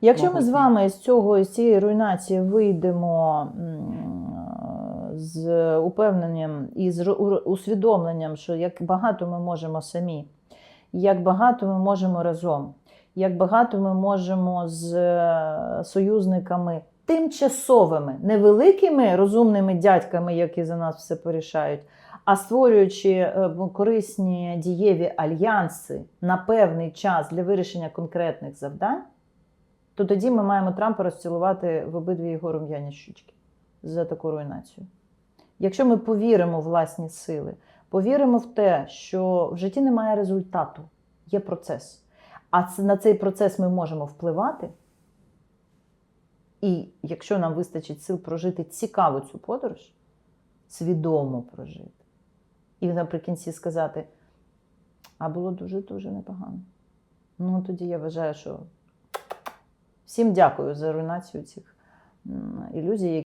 Якщо ми з вами з цього з цієї руйнації вийдемо з упевненням і з усвідомленням, що як багато ми можемо самі, як багато ми можемо разом, як багато ми можемо з е, союзниками тимчасовими, невеликими розумними дядьками, які за нас все порішають, а створюючи е, корисні дієві альянси на певний час для вирішення конкретних завдань, то тоді ми маємо Трампа розцілувати в обидві його рум'яні щучки за таку руйнацію. Якщо ми повіримо в власні сили, повіримо в те, що в житті немає результату, є процес. А на цей процес ми можемо впливати. І якщо нам вистачить сил прожити цікаву цю подорож, свідомо прожити. І наприкінці сказати, а було дуже-дуже непогано. Ну, тоді я вважаю, що всім дякую за руйнацію цих ілюзій,